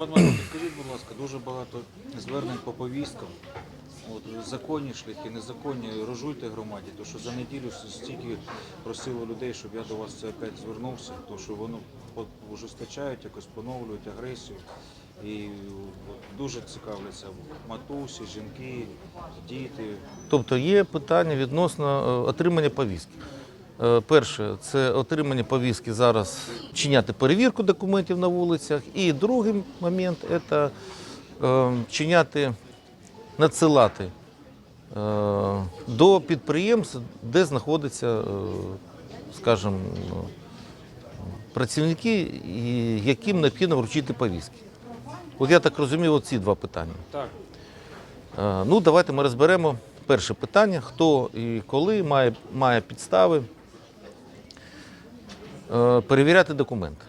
Скажіть, будь ласка, дуже багато звернень по повісткам. От, законні шляхи, незаконні, розжуйте громаді, то що за неділю стільки просило людей, щоб я до вас це опять звернувся, то що воно ужесточають, якось поновлюють агресію. І от, дуже цікавляться матусі, жінки, діти. Тобто є питання відносно е, отримання повістки. Е, Перше, це отримання повістки зараз чиняти перевірку документів на вулицях. І другий момент це е, чиняти, надсилати е, до підприємств, де знаходяться, скажімо, працівники, яким необхідно вручити повістки. От я так розумію, оці два питання. Так. Ну, давайте ми розберемо перше питання: хто і коли має, має підстави перевіряти документи.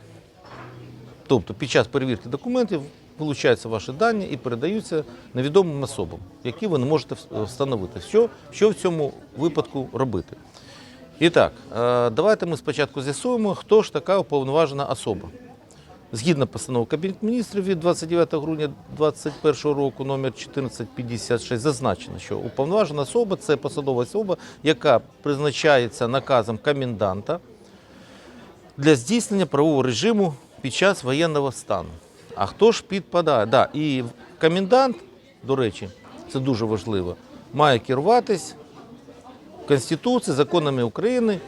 Тобто під час перевірки документів вилучаються ваші дані і передаються невідомим особам, які ви не можете встановити. Що, що в цьому випадку робити? І так, е, давайте ми спочатку з'ясуємо, хто ж така уповноважена особа. Згідно постанови Кабінету міністрів від 29 грудня 2021 року номер 1456 зазначено, що уповноважена особа це посадова особа, яка призначається наказом коменданта для здійснення правового режиму під час воєнного стану. А хто ж підпадає? Да, і комендант, до речі, це дуже важливо, має керуватись Конституцією, законами України.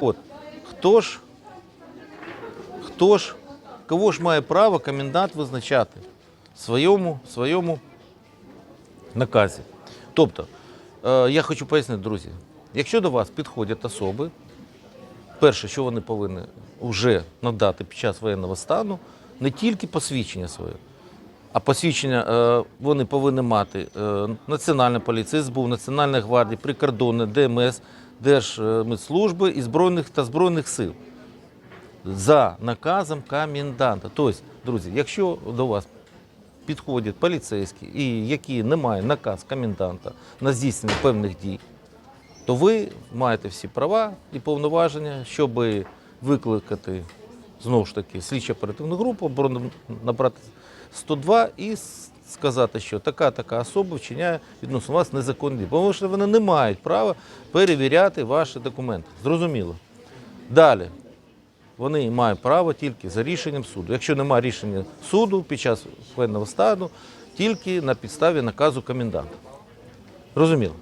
От хто ж хто ж, кого ж має право комендант визначати в своєму, в своєму наказі. Тобто, е, я хочу пояснити, друзі, якщо до вас підходять особи, перше, що вони повинні вже надати під час воєнного стану, не тільки посвідчення своє, а посвідчення е, вони повинні мати е, Національна поліція, СБУ, Національна гвардія, прикордонна, ДМС, Держмитслужби і Збройних та Збройних сил за наказом коменданта. Тобто, друзі, якщо до вас підходять поліцейські і які не мають наказ коменданта на здійснення певних дій, то ви маєте всі права і повноваження, щоб викликати знову ж таки слідчо оперативну групу, набрати 102 і сказати, що така така особа вчиняє відносно вас незаконні дії. Що вони не мають права перевіряти ваші документи. Зрозуміло. Далі. Вони мають право тільки за рішенням суду. Якщо немає рішення суду під час воєнного стану, тільки на підставі наказу коменданта. Розуміло?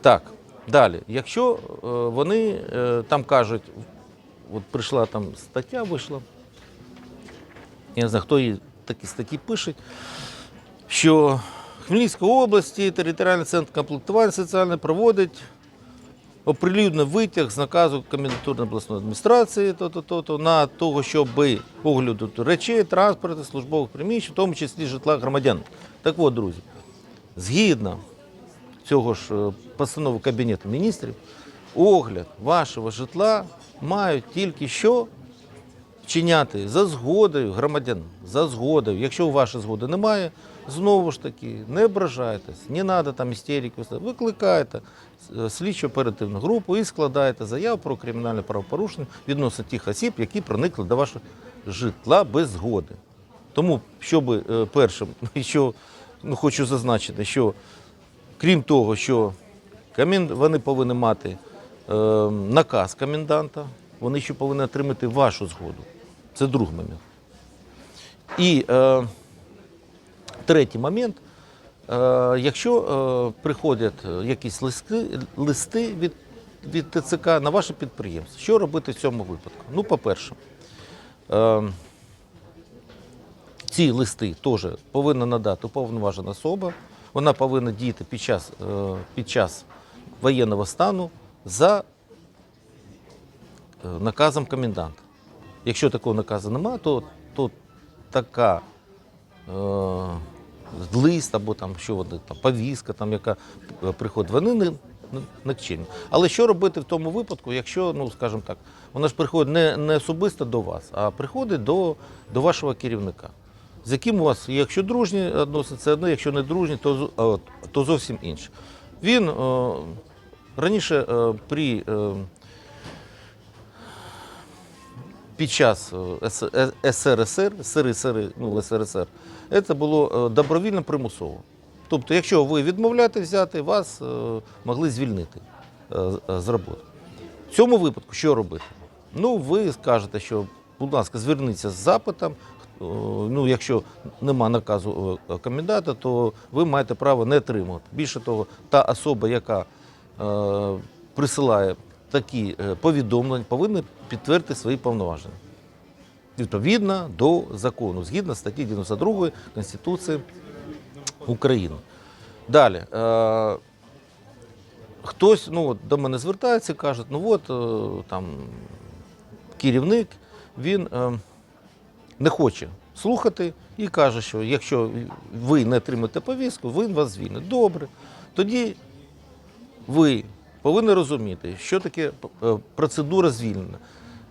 Так, далі. Якщо е, вони е, там кажуть, от прийшла там стаття, вийшла, я не знаю, хто її такі статті пише, що Хмельницької області територіальний центр комплектування соціальне проводить оприлюднив витяг з наказу комендатурної обласної адміністрації то, то, то, то, на того, щоб огляду речей, транспорту, службових приміщень, в тому числі житла громадян. Так от, друзі, згідно цього ж е, постанови Кабінету міністрів, огляд вашого житла мають тільки що вчиняти за згодою громадян, за згодою. Якщо вашої згоди немає, знову ж таки, не ображайтесь, не треба там істерику, викликайте е, слідчо оперативну групу і складаєте заяву про кримінальне правопорушення відносно тих осіб, які проникли до вашого житла без згоди. Тому, щоб е, першим, що ну, хочу зазначити, що крім того, що вони повинні мати наказ коменданта, вони ще повинні отримати вашу згоду. Це другий момент. І е, третій момент. Е, якщо е, приходять е, якісь листи, листи від, від ТЦК на ваше підприємство, що робити в цьому випадку? Ну, по-перше, е, ці листи теж повинна надати уповноважена особа. Вона повинна діяти під час, е, під час воєнного стану за е, наказом коменданта. Якщо такого наказу немає, то, то така е, лист або там що вони там повістка, там яка приходить, вони не, не, чинні. Але що робити в тому випадку, якщо, ну скажімо так, вона ж приходить не, не особисто до вас, а приходить до, до вашого керівника, з яким у вас, якщо дружні це одне, якщо не дружні, то, то зовсім інше. Він е, раніше е, при е, під час е, СРСР, СРСР, ну, СРСР, це було добровільно примусово. Тобто, якщо ви відмовляєте взяти, вас могли звільнити з- роботи. В цьому випадку що робити? Ну, ви скажете, що, будь ласка, зверніться з запитом. Ну, якщо нема наказу коменданта, то ви маєте право не отримувати. Більше того, та особа, яка присилає такі е, повідомлення, повинна підтвердити свої повноваження. Відповідно до закону, згідно статті 92 Конституції України. Далі. Е, хтось ну, до мене звертається і каже, ну от е, там керівник, він е, не хоче слухати і каже, що якщо ви не отримаєте повістку, він вас звільнить. Добре. Тоді ви повинні розуміти, що таке е, процедура звільнення.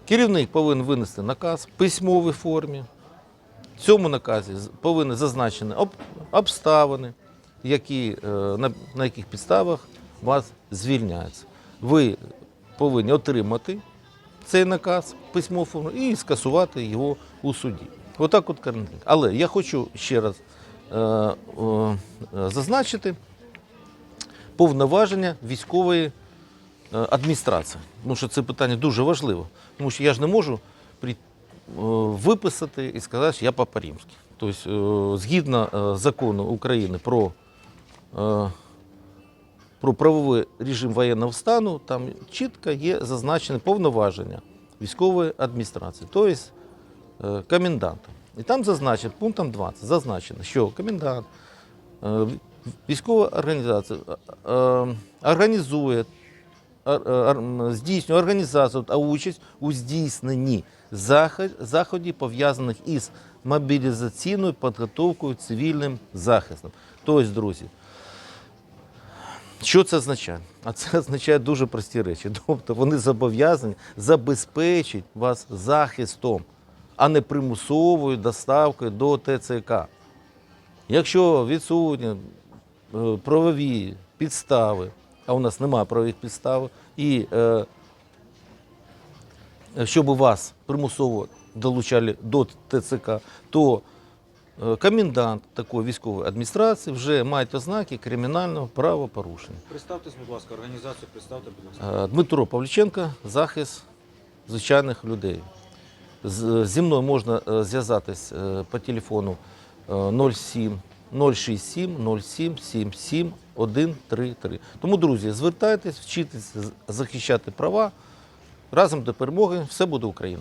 Керівник повинен винести наказ в письмовій формі. В цьому наказі повинні зазначені обставини, які, е, на, яких підставах вас звільняється. Ви повинні отримати цей наказ в письмовій формі і скасувати його у суді. Отак от карантин. Але я хочу ще раз е, е, зазначити повноваження військової е, адміністрації. Тому що це питання дуже важливо. Тому що я ж не можу е, виписати і сказати, що я папа римський. Тобто, е, згідно закону України про, про правовий режим воєнного стану, там чітко є зазначені повноваження військової адміністрації, тобто коменданта. І там зазначено, пунктом 20 зазначено, що комендант Військова організація е, е, організує, е, здійснює організацію та участь у здійсненні заходів, пов'язаних із мобілізаційною підготовкою цивільним захистом. Тобто, друзі, що це означає? А це означає дуже прості речі. Тобто вони зобов'язані забезпечити вас захистом, а не примусовою доставкою до ТЦК. Якщо відсутні правові підстави, а у нас немає правових підстав, і е, щоб вас примусово долучали до ТЦК, то е, комендант такої військової адміністрації вже має ознаки кримінального правопорушення. Представтесь, будь ласка, організацію представте, будь ласка. Е, Дмитро Павліченко, захист звичайних людей. Зі мною можна е, зв'язатись е, по телефону е, 07 067 07 77 133. Тому, друзі, звертайтесь, вчитесь захищати права. Разом до перемоги. Все буде Україна.